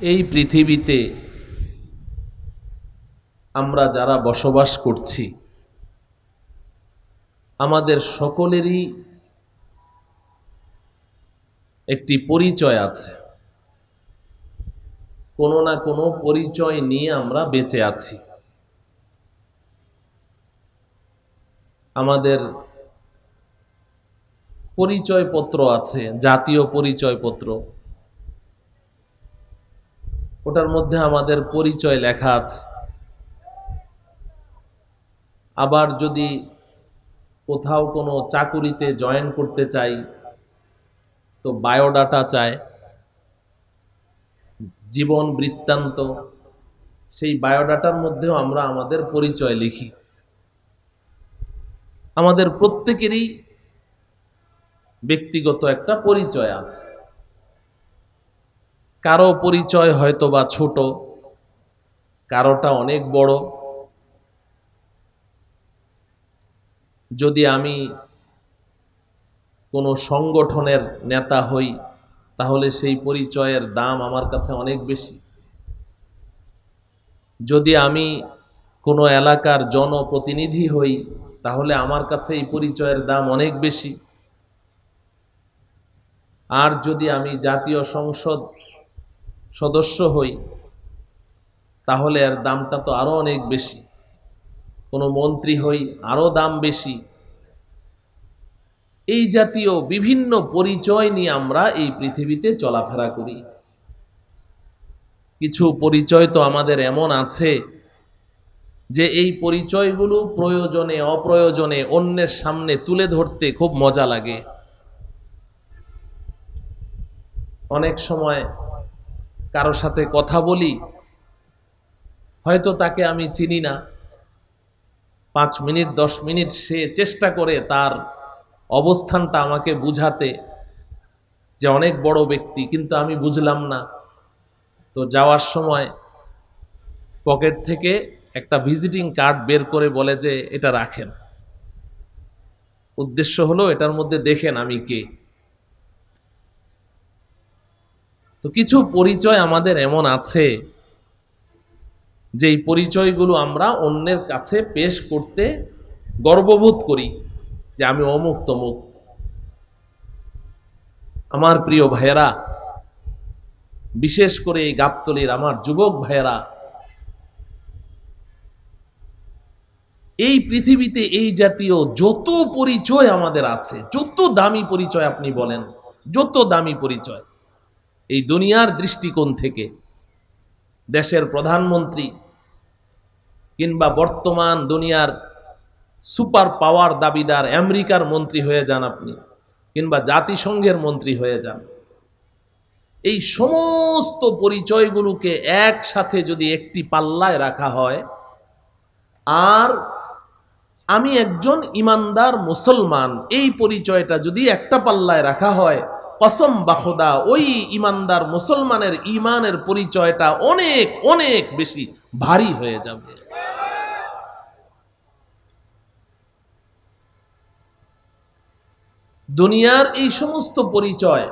এই পৃথিবীতে আমরা যারা বসবাস করছি, আমাদের সকলেরই একটি পরিচয় আছে। কোনো না কোনো পরিচয় নিয়ে আমরা বেঁচে আছি। আমাদের পরিচয়পত্র আছে, জাতীয় পরিচয়পত্র। ওটার মধ্যে আমাদের পরিচয় লেখা আছে। আবার যদি কোথাও কোনো চাকুরিতে জয়েন করতে চাই, তো বায়োডাটা চায় জীবন বৃত্তান্ত, সেই বায়োডাটার মধ্যেও আমরা আমাদের পরিচয় লিখি। আমাদের প্রত্যেকেরই ব্যক্তিগত একটা পরিচয় আছে। কারও পরিচয় হয়তো বা ছোট, কারোটা অনেক বড়। যদি আমি কোনো সংগঠনের নেতা হই, তাহলে সেই পরিচয়ের দাম আমার কাছে অনেক বেশি। যদি আমি কোনো এলাকার জনপ্রতিনিধি হই, তাহলে আমার কাছে এই পরিচয়ের দাম অনেক বেশি। আর যদি আমি জাতীয় সংসদ সদস্য হই, তাহলে এর দামটা তো আরও অনেক বেশি। কোনো মন্ত্রী হই আরও দাম বেশি। এই জাতীয় বিভিন্ন পরিচয় নিয়ে আমরা এই পৃথিবীতে চলাফেরা করি। কিছু পরিচয় তো আমাদের এমন আছে যে এই পরিচয়গুলো প্রয়োজনে, অপ্রয়োজনে অন্যের সামনে তুলে ধরতে খুব মজা লাগে। অনেক সময় কারও সাথে কথা বলি, হয়তো তাকে আমি চিনি না। পাঁচ মিনিট, দশ মিনিট সে চেষ্টা করে তার অবস্থানটা আমাকে বুঝাতে যে অনেক বড় ব্যক্তি, কিন্তু আমি বুঝলাম না। তো যাওয়ার সময় পকেট থেকে একটা ভিজিটিং কার্ড বের করে বলে যে, এটা রাখেন। উদ্দেশ্য হলো এটার মধ্যে দেখেন আমি কে। তো কিছু পরিচয় আমাদের এমন আছে যে এই পরিচয়গুলো আমরা অন্যের কাছে পেশ করতে গর্ববোধ করি যে আমি অমুক তমুক। আমার প্রিয় ভাইয়েরা, বিশেষ করে এই গাবতলির আমার যুবক ভাইয়েরা, এই পৃথিবীতে এই জাতীয় যত পরিচয় আমাদের আছে, যত দামি পরিচয় আপনি বলেন, যত দামি পরিচয় এই দুনিয়ার দৃষ্টিকোণ থেকে দেশের প্রধানমন্ত্রী কিংবা বর্তমান দুনিয়ার সুপার পাওয়ার দাবিদার আমেরিকার মন্ত্রী হয়ে যান আপনি, কিংবা জাতিসংঘের মন্ত্রী হয়ে যান। এই সমস্ত পরিচয়গুলোকে একসাথে যদি একটি পাল্লায় রাখা হয়, আর আমি একজন ইমানদার মুসলমান, এই পরিচয়টা যদি একটা পাল্লায় রাখা হয় কসম বাখোদা ওই ইমানদার মুসলমানের ইমানের পরিচয়টা অনেক অনেক বেশি ভারী হয়ে যাবে। দুনিয়ার এই সমস্ত পরিচয়,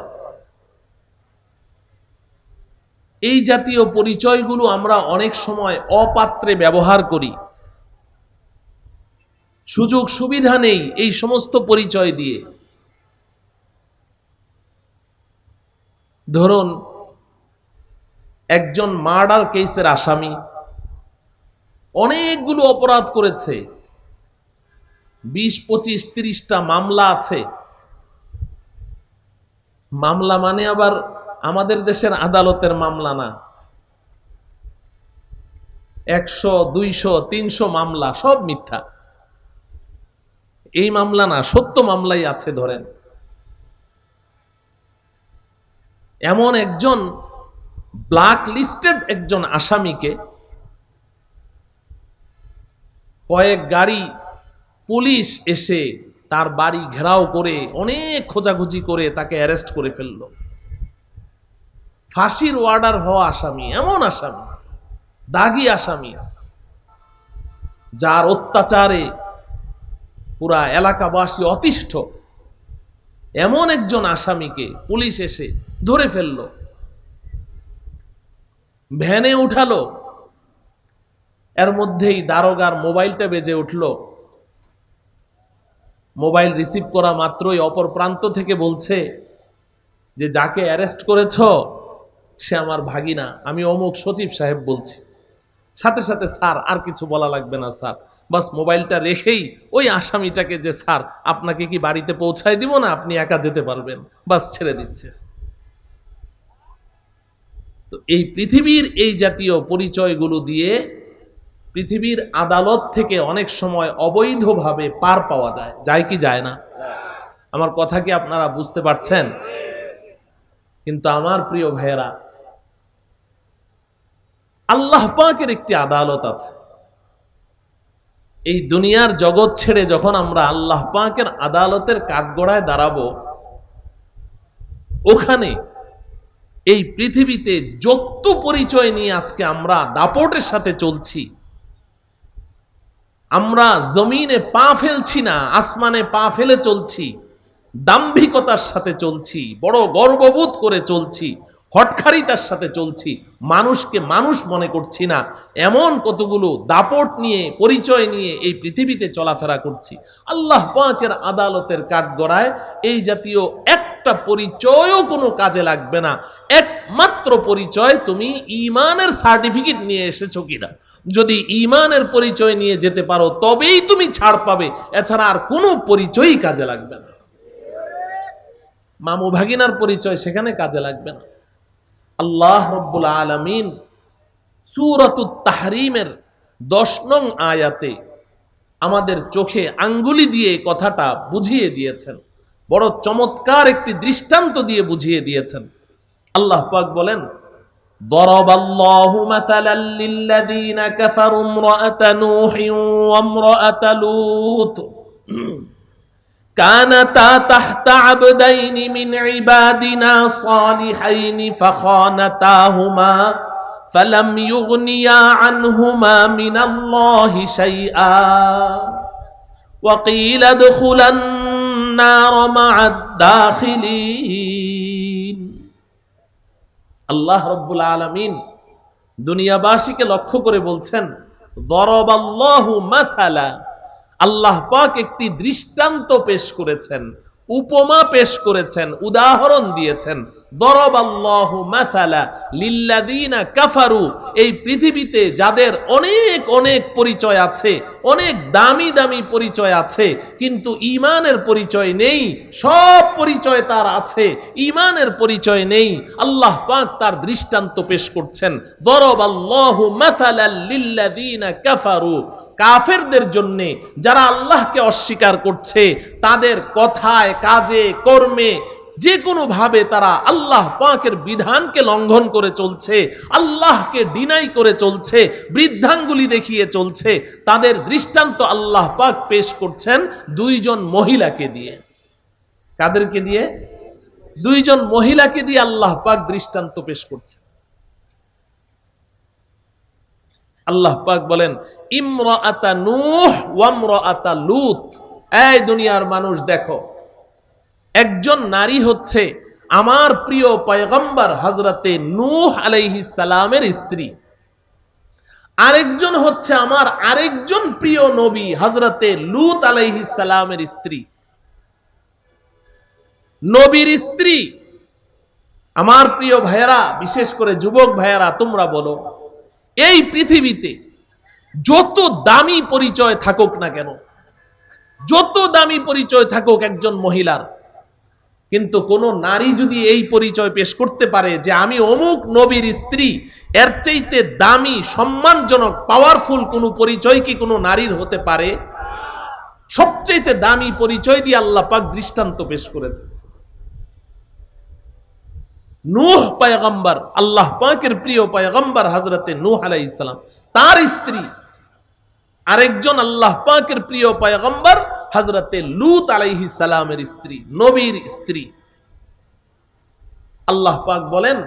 এই জাতীয় পরিচয়গুলো আমরা অনেক সময় অপাত্রে ব্যবহার করি। সুযোগ সুবিধা নেই এই সমস্ত পরিচয় দিয়ে। ধরুন, একজন মার্ডার কেসের আসামি অনেকগুলো অপরাধ করেছে। বিশ, পঁচিশ, তিরিশটা মামলা আছে। মামলা মানে আবার আমাদের দেশের আদালতের মামলা না। একশো, দুইশো, তিনশো মামলা, সব মিথ্যা। এই মামলা না, সত্য মামলাই আছে ধরেন। এমন একজন ব্ল্যাক লিস্টেড একজন আসামিকে কয়েক গাড়ি পুলিশ এসে তার বাড়ি ঘেরাও করে অনেক খোঁজাখুঁজি করে তাকে অ্যারেস্ট করে ফেলল। ফাঁসির ওয়ার্ডার হওয়া আসামি, এমন আসামি, দাগি আসামি, যার অত্যাচারে পুরা এলাকাবাসী অতিষ্ঠ। এমন একজন আসামিকে পুলিশ এসে ধরে ফেলল। ভ্যানে উঠালো। এর মধ্যেই দারোগার মোবাইলটা বেজে উঠল। মোবাইল রিসিভ করা মাত্রই অপর প্রান্ত থেকে বলছে যে, যাকে অ্যারেস্ট করেছ, সে আমার ভাগিনা। আমি অমুক সচিব সাহেব বলছি। সাথে সাথে স্যার, আর কিছু বলা লাগবে না, স্যার। বাস মোবাইলটা রেখেই ওই আসামিটাকে যে, স্যার, আপনাকে কি বাড়িতে পৌঁছায় দিব না? আপনি একা যেতে পারবেন। বাস ছেড়ে দিচ্ছে। তো এই পৃথিবীর এই জাতীয় পরিচয়গুলো দিয়ে পৃথিবীর আদালত থেকে অনেক সময় অবৈধভাবে পার পাওয়া যায়। যায় কি যায় না? আমার কথা কি আপনারা বুঝতে পারছেন? কিন্তু আমার প্রিয় ভাইয়েরা, আল্লাহ পাকের একটি আদালত আছে। এই দুনিয়ার জগৎ ছেড়ে যখন আমরা আল্লাহ পাকের আদালতের কাঠগড়ায় দাঁড়াবো, ওখানে এই পৃথিবীতে যত পরিচয় নিয়ে আজকে আমরা দাপটের সাথে চলছি, আমরা জমিনে পা ফেলছি না, আসমানে পা ফেলে চলছি, দাম্ভিকতার সাথে চলছি, বড় গর্ববোধ করে চলছি হটখারিতার সাথে চলছি। মানুষকে মানুষ মনে করছি না। এমন কতগুলো দাপট নিয়ে, পরিচয় নিয়ে এই পৃথিবীতে চলাফেরা করছি। আল্লাহ পাকের আদালতের কাঠগড়ায় এই জাতীয় একটা পরিচয়ও কোনো কাজে লাগবে না। একমাত্র পরিচয় তুমি ইমানের সার্টিফিকেট নিয়ে এসেছ কিনা? যদি ইমানের পরিচয় নিয়ে যেতে পারো, তবেই তুমি ছাড় পাবে। এছাড়া আর কোনো পরিচয়ই কাজে লাগবে না। মামু ভাগিনার পরিচয় সেখানে কাজে লাগবে না। আল্লাহ রব্বুল আলমিন সুরতুত তাহরিমের দশ নং আয়াতে আমাদের চোখে আঙ্গুলি দিয়ে এই কথাটা বুঝিয়ে দিয়েছেন বড় চমৎকার একটি দৃষ্টান্ত দিয়ে বুঝিয়ে দিয়েছেন আল্লাহ পাক বলেন ضرب الله مثلا للذين كفروا امرأة نوح وامرأة لوط كانتا تحت عبدين من عبادنا صالحين فخانتاهما فلم يغنيا عنهما من الله شيئا وقيل ادخلا النار مع الداخلين আল্লাহ রব্বুল আলমিন দুনিয়াবাসীকে লক্ষ্য করে বলছেন দরবাল্লাহু মাসালা আল্লাহ পাক একটি দৃষ্টান্ত পেশ করেছেন, উপমা পেশ করেছেন, উদাহরণ দিয়েছেন। দরব আল্লাহ মাথালা লিল্লাদিনা কাফারু, এই পৃথিবীতে যাদের অনেক অনেক পরিচয় আছে, অনেক দামি দামি পরিচয় আছে, কিন্তু ইমানের পরিচয় নেই, সব পরিচয় তার আছে ইমানের পরিচয় নেই, আল্লাহ পাক তার দৃষ্টান্ত পেশ করছেন। দরব আল্লাহ মাথালা লিল্লাদিনা কাফারু কাফেরদের জন্য যারা আল্লাহকে অস্বীকার করছে, তাদের কথায়, কাজে, কর্মে যে কোনো ভাবে তারা আল্লাহ পাকের বিধানকে লঙ্ঘন করে চলছে, আল্লাহকে ডিনাই করে চলছে, বৃদ্ধাঙ্গুলি দেখিয়ে চলছে, তাদের দৃষ্টান্ত আল্লাহ পাক পেশ করছেন দুইজন মহিলাকে দিয়ে। কাদেরকে দিয়ে? দুইজন মহিলাকে দিয়ে আল্লাহ পাক দৃষ্টান্ত পেশ করছে আল্লাহ পাক বলেন, ইমরাআতা নূহ ওয়ামরাআতা লুত। এই দুনিয়ার মানুষ দেখো, একজন নারী হচ্ছে আমার প্রিয় পয়গম্বর হজরতে নূহ আলাইহিস সালামের স্ত্রী। আরেকজন হচ্ছে আমার আরেকজন প্রিয় নবী হজরতে লুত আলাইহি সালামের স্ত্রী। নবীর স্ত্রী, আমার প্রিয় ভাইয়েরা, বিশেষ করে যুবক ভাইয়েরা, তোমরা বলো এই পৃথিবীতে যত দামি পরিচয় থাকুক না কেন, যত দামি পরিচয় থাকুক একজন মহিলার, কিন্তু কোন নারী যদি এই পরিচয় পেশ করতে পারে যে আমি অমুক নবীর স্ত্রী, এর চাইতে দামি, সম্মানজনক পাওয়ারফুল কোনো পরিচয় কি কোনো নারীর হতে পারে? সবচাইতে দামি পরিচয় দিয়ে আল্লাহ পাক দৃষ্টান্ত পেশ করেছে নূহ পায়গম্বর, আল্লাহ পাকের প্রিয় পায়গম্বর হজরতে নূহ আলাই ইসলাম তার স্ত্রী, আরেকজন আল্লাহ পাকের প্রিয় পায়গম্বর হজরতে লুত আলাইহি সালামের স্ত্রী, নবীর স্ত্রী। আল্লাহ পাক বলেন,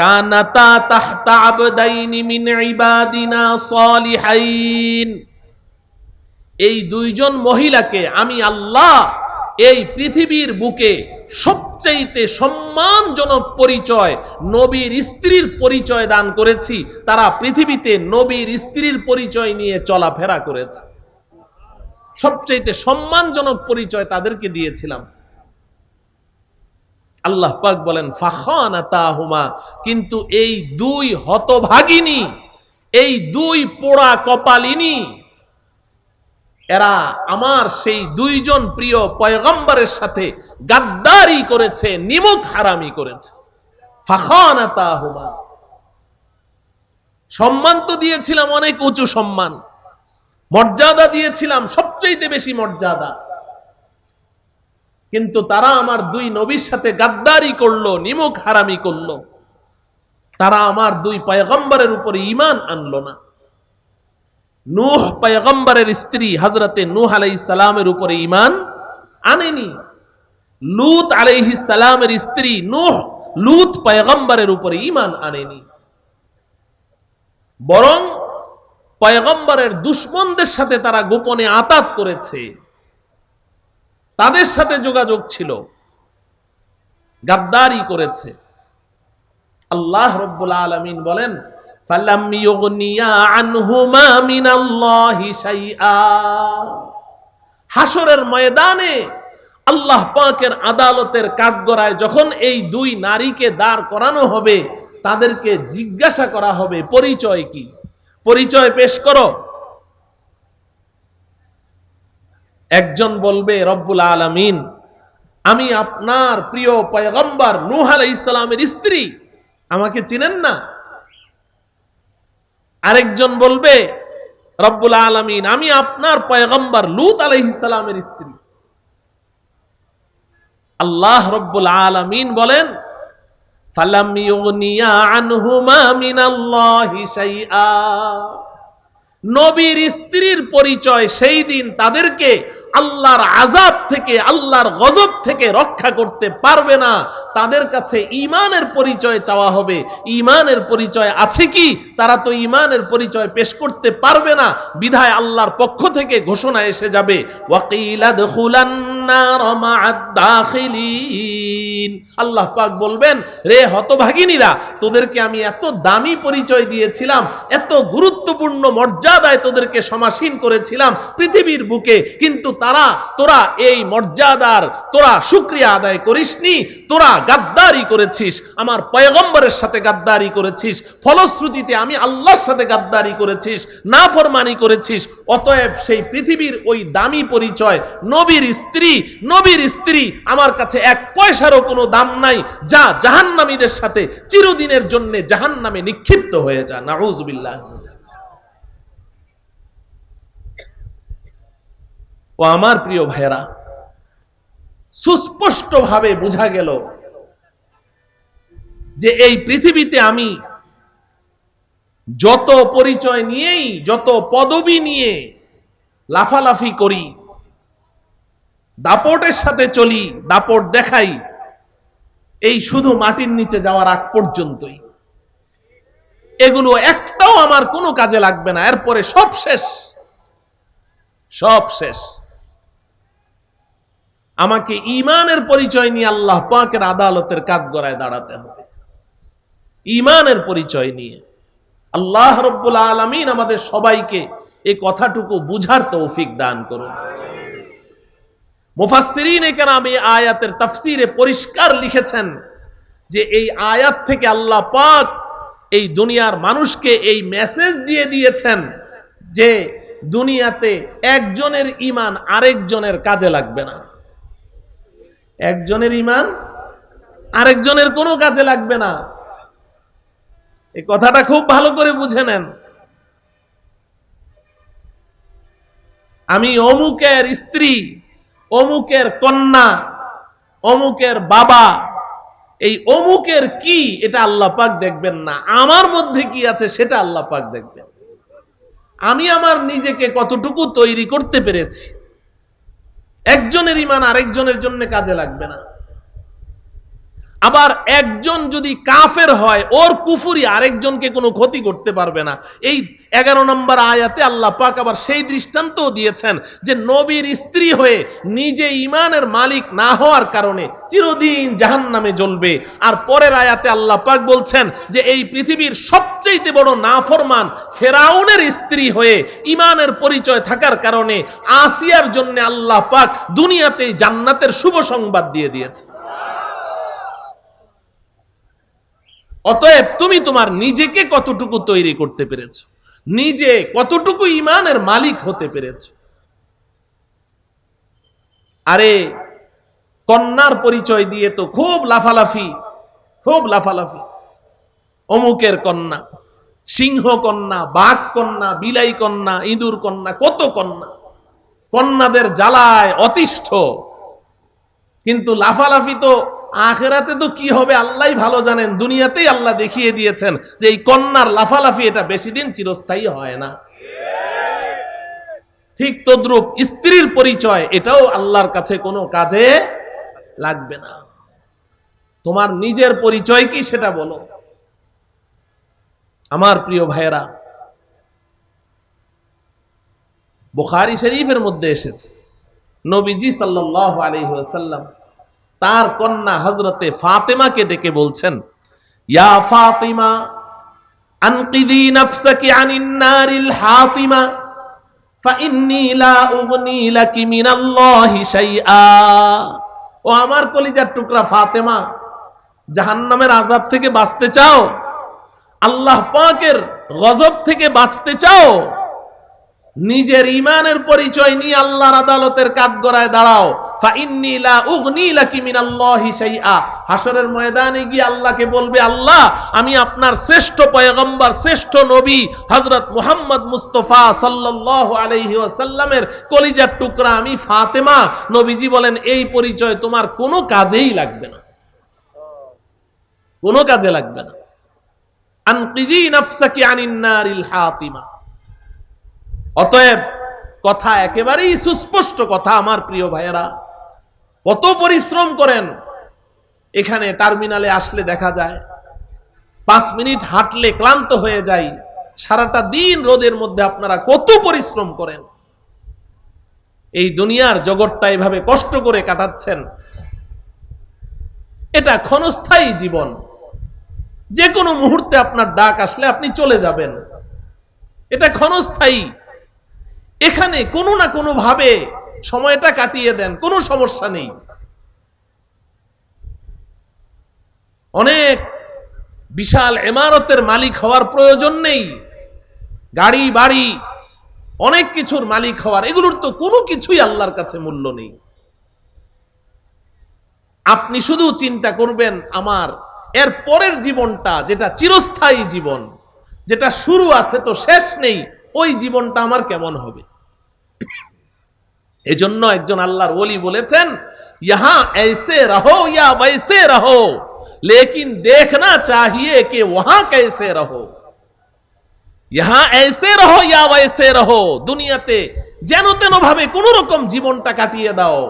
কানাতা তাহতা আবদাইনি মিন ইবাদিনা সালিহাইন। এই দুইজন মহিলাকে আমি আল্লাহ এই পৃথিবীর বুকে সবচেয়ে সবচাইতে সম্মানজনক পরিচয় নবীর স্ত্রীর পরিচয় দান করেছি। তারা পৃথিবীতে নবীর স্ত্রীর পরিচয় নিয়ে চলাফেরা করেছে। সবচাইতে সম্মানজনক পরিচয় তাদেরকে দিয়েছিলাম। আল্লাহ পাক বলেন ফাখানা তাহুমা কিন্তু এই দুই হতভাগিনী, এই দুই পোড়া কপালিনী এরা আমার সেই দুইজন প্রিয় পয়গম্বরের সাথে গাদ্দারি করেছে, নিমুখ হারামি করেছে। সম্মান তো দিয়েছিলাম, অনেক উঁচু সম্মান। মর্যাদা দিয়েছিলাম সবচেয়ে বেশি মর্যাদা। কিন্তু তারা আমার দুই নবীর সাথে গাদ্দারি করল, নিমুখ হারামি করল। তারা আমার দুই পয়গম্বরের উপরে ইমান আনলো না। নূহ পয়গম্বরের স্ত্রী হজরতে নূহ আলাই সালামের উপরে ইমান আনেনি। লুত আলাইহি সালামের স্ত্রী নূহ লুত পয়গম্বরের উপরে ইমান আনেনি। বরং পয়গম্বরের দুশ্মনদের সাথে তারা গোপনে আতাত করেছে। তাদের সাথে যোগাযোগ ছিল। গাদ্দারি করেছে। আল্লাহ রব্বুল আলমিন বলেন হাসরের ময়দানে আল্লাহ পাকের আদালতের কাঠগড়ায় যখন এই দুই নারীকে দাঁড় করানো হবে, তাদেরকে জিজ্ঞাসা করা হবে, পরিচয় কি? পরিচয় পেশ করো। একজন বলবে, রব্বুল আলমিন, আমি আপনার প্রিয় পয়গম্বর নূহ আলাইহিস ইসলামের স্ত্রী। আমাকে চিনেন না? আরেকজন বলবে, রব্বুল আলমিন, আমি আপনার পয়গম্বর লুত আলাইহিসালামের স্ত্রী। আল্লাহ রব্বুল আলমিন বলেন নবীর স্ত্রীর পরিচয় সেই দিন তাদেরকে আল্লাহর আজাব থেকে, আল্লাহর গজব থেকে রক্ষা করতে পারবে না। তাদের কাছে ইমানের পরিচয় চাওয়া হবে। ইমানের পরিচয় আছে কি? তারা তো ইমানের পরিচয় পেশ করতে পারবে না। বিধায় আল্লাহর পক্ষ থেকে ঘোষণা এসে যাবে। আল্লাহ পাক বলবেন, রে হতভাগিনীরা, তোদেরকে আমি এত দামি পরিচয় দিয়েছিলাম, এত গুরুত্বপূর্ণ মর্যাদায় তোদেরকে সমাসীন করেছিলাম পৃথিবীর বুকে, কিন্তু তারা, তোরা এই মর্যাদার, তোরা শুক্রিয়া আদায় করিসনি, তোরা গাদ্দারি করেছিস, আমার পয়গম্বরের সাথে গাদ্দারি করেছিস, ফলশ্রুতিতে আমি আল্লাহর সাথে গাদ্দারি করেছিস না ফরমানি করেছিস, অতএব সেই পৃথিবীর ওই দামি পরিচয় নবীর স্ত্রী নবীর স্ত্রী আমার কাছে এক পয়সারও কোনো দাম নাই, যা জাহান্নামীদের সাথে চিরদিনের জন্য জাহান্নামে নিক্ষিপ্ত হয়ে যা নাউজুবিল্লাহ। ও আমার প্রিয় ভাইয়েরা, সুস্পষ্টভাবে বোঝা গেল যে এই পৃথিবীতে আমি যত পরিচয় নিয়েই, যত পদবি নিয়ে লাফালাফি করি দাপটের সাথে চলি, দাপট দেখাই। এই শুধু মাটির নিচে যাওয়ার আগ পর্যন্তই। এগুলো একটাও আমার কোনো কাজে লাগবে না, এরপরে সব শেষ। সব শেষ। আমাকে ইমানের পরিচয় নিয়ে আল্লাহ পাকের আদালতের কাঠগড়ায় দাঁড়াতে হবে। ইমানের পরিচয় নিয়ে। আল্লাহ রব্বুল আলমিন আমাদের সবাইকে এই কথাটুকু বুঝার তৌফিক দান করুন। মুফাসসিরিন এখানে এই আয়াতের তাফসিরে পরিষ্কার লিখেছেন যে এই আয়াত থেকে আল্লাহ পাক এই দুনিয়ার মানুষকে এই মেসেজ দিয়ে দিয়েছেন যে দুনিয়াতে একজনের ইমান আরেকজনের কাজে লাগবে না। একজনের ইমান আরেকজনের কোনো কাজে লাগবে না। এই কথাটা খুব ভালো করে বুঝে নেন। আমি অমুকের স্ত্রী অমুকের কন্যা, অমুকের বাবা, এই অমুকের কি এটা আল্লাহ পাক দেখবেন না। আমার মধ্যে কি আছে সেটা আল্লাহ পাক দেখবেন। আমি আমার নিজেকে কতটুকু তৈরি করতে পেরেছি। একজনের ইমান আরেকজনের জন্য কাজে লাগবে না। আবার একজন যদি কাফের হয়, ওর কুফুরি আরেকজনকে কোনো ক্ষতি করতে পারবে না। এই এগারো নম্বর আয়াতে আল্লাহ পাক আবার সেই দৃষ্টান্তও দিয়েছেন যে নবীর স্ত্রী হয়ে নিজে ইমানের মালিক না হওয়ার কারণে চিরদিন জাহান নামে জ্বলবে। আর পরের আয়াতে আল্লাহ পাক বলছেন যে এই পৃথিবীর সবচেয়ে বড় নাফরমান ফেরাউনের স্ত্রী হয়ে ইমানের পরিচয় থাকার কারণে আসিয়ার জন্য আল্লাহ পাক দুনিয়াতেই জান্নাতের শুভ সংবাদ দিয়ে দিয়েছে অতএব তুমি তোমার নিজেকে কতটুকু তৈরি করতে পেরেছ? নিজে কতটুকু ইমানের মালিক হতে পেরেছ? আরে, কন্যার পরিচয় দিয়ে তো খুব লাফালাফি খুব লাফালাফি। অমুকের কন্যা, সিংহ কন্যা, বাঘ কন্যা, বিলাই কন্যা, ইঁদুর কন্যা, কত কন্যা। কন্যাদের জ্বালায় অতিষ্ঠ। কিন্তু লাফালাফি তো আখেরাতে তো কি হবে আল্লাহ ভালো জানেন, দুনিয়াতেই আল্লাহ দেখিয়ে দিয়েছেন যে এই কন্যার লাফালাফি এটা বেশি দিন চিরস্থায়ী হয় না। ঠিক তদ্রুপ স্ত্রীর পরিচয়, এটাও আল্লাহর কাছে কোনো কাজে লাগবে না। তোমার নিজের পরিচয় কি সেটা বলো। আমার প্রিয় ভাইয়েরা, বুখারি শরীফের মধ্যে এসেছে, নবীজি সাল্লাহ আলহিহাসাল্লাম তার কন্যা হজরতে ফাতেমাকে ডেকে বলছেন, ইয়া ফাতেমা ও আমার কলিজার টুকরা ফাতেমা, জাহান্নামের আজাব থেকে বাঁচতে চাও? আল্লাহ পাকের গজব থেকে বাঁচতে চাও? নিজের ইমানের পরিচয় নিয়ে আল্লাহর আদালতের কাঠগড়ায় দাঁড়াও। হাসরের ময়দানে গিয়ে আল্লাহকে বলবে, আল্লাহ, আমি আপনার শ্রেষ্ঠ পয়গম্বর, শ্রেষ্ঠ নবী, হযরত মুহাম্মদ মুস্তাফা ওয়াসাল্লামের কলিজার টুকরা আমি ফাতেমা। নবীজি বলেন, এই পরিচয় তোমার কোনো কাজেই লাগবে না। কোনো কাজে লাগবে না। আনকিদি নাফসাকি হাতিমা। অতএব কথা একেবারেই সুস্পষ্ট কথা আমার প্রিয় ভাইয়েরা। কত পরিশ্রম করেন, এখানে টার্মিনালে আসলে দেখা যায়, পাঁচ মিনিট হাঁটলে ক্লান্ত হয়ে যাই, সারাটা দিন রোদের মধ্যে আপনারা কত পরিশ্রম করেন। এই দুনিয়ার জগৎটা এভাবে কষ্ট করে কাটাচ্ছেন। এটা ক্ষণস্থায়ী জীবন। যে কোনো মুহূর্তে আপনার ডাক আসলে আপনি চলে যাবেন। এটা ক্ষণস্থায়ী। এখানে কোনো না কোনো ভাবে সময়টা কাটিয়ে দেন, কোনো সমস্যা নেই। অনেক বিশাল এমারতের মালিক হওয়ার প্রয়োজন নেই, গাড়ি, বাড়ি, অনেক কিছুর মালিক হওয়ার, এগুলোর তো কোনো কিছুই আল্লাহর কাছে মূল্য নেই। আপনি শুধু চিন্তা করবেন আমার, এর পরের জীবনটা যেটা চিরস্থায়ী জীবন, যেটা শুরু আছে তো শেষ নেই, ওই জীবনটা আমার কেমন হবে? এজন্য একজন আল্লাহর ওলি বলেছেন ইহা ऐसे रहो या वैसे रहो लेकिन देखना चाहिए कि वहां कैसे रहो ইহা ऐसे रहो या वैसे रहो দুনিয়াতে যেন তেন ভাবে কোন রকম জীবনটা কাটিয়ে দাও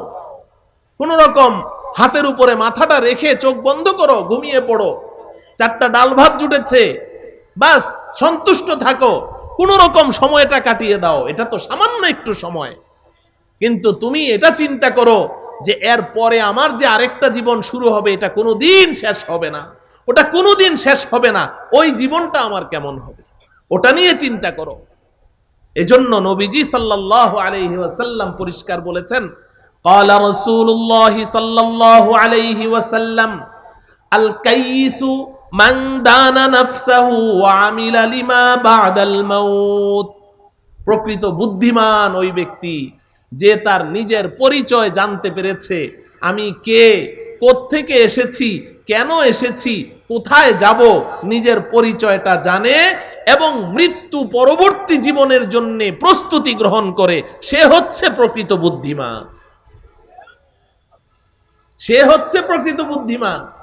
কোন রকম হাতের উপরে মাথাটা রেখে চোখ বন্ধ করো ঘুমিয়ে পড়ো চারটা ডাল ভাত জুটেছে বাস সন্তুষ্ট থাকো কোন রকম সময়টা কাটিয়ে দাও এটা তো সামান্য একটু সময় কিন্তু তুমি এটা চিন্তা করো যে এর পরে আমার যে আরেকটা জীবন শুরু হবে এটা কোনোদিন শেষ হবে না ওটা কোনোদিন শেষ হবে না ওই জীবনটা আমার কেমন হবে ওটা নিয়ে চিন্তা করো এজন্য নবীজি সাল্লাহ আলাইহি ওয়াসাল্লাম পরিষ্কার বলেছেন قال رسول الله صلى الله عليه وسلم الكيس মান দানা নাফসাহু আমিলা লিমা প্রকৃত বুদ্ধিমান ওই ব্যক্তি যে তার নিজের পরিচয় জানতে পেরেছে। আমি কে? কোত্থেকে এসেছি? কেন এসেছি? কোথায় যাব? নিজের পরিচয়টা জানে এবং মৃত্যু পরবর্তী জীবনের জন্য প্রস্তুতি গ্রহণ করে। সে হচ্ছে প্রকৃত বুদ্ধিমান। সে হচ্ছে প্রকৃত বুদ্ধিমান।